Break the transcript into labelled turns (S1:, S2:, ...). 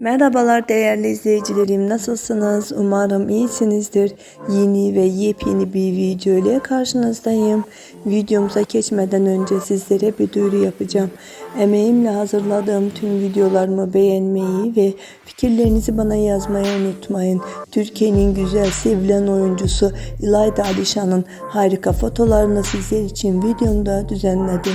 S1: Merhabalar değerli izleyicilerim nasılsınız? Umarım iyisinizdir. Yeni ve yepyeni bir video ile karşınızdayım. Videomuza geçmeden önce sizlere bir duyuru yapacağım. Emeğimle hazırladığım tüm videolarımı beğenmeyi ve fikirlerinizi bana yazmayı unutmayın. Türkiye'nin güzel sevilen oyuncusu İlayda Alişan'ın harika fotolarını sizler için videomda düzenledim.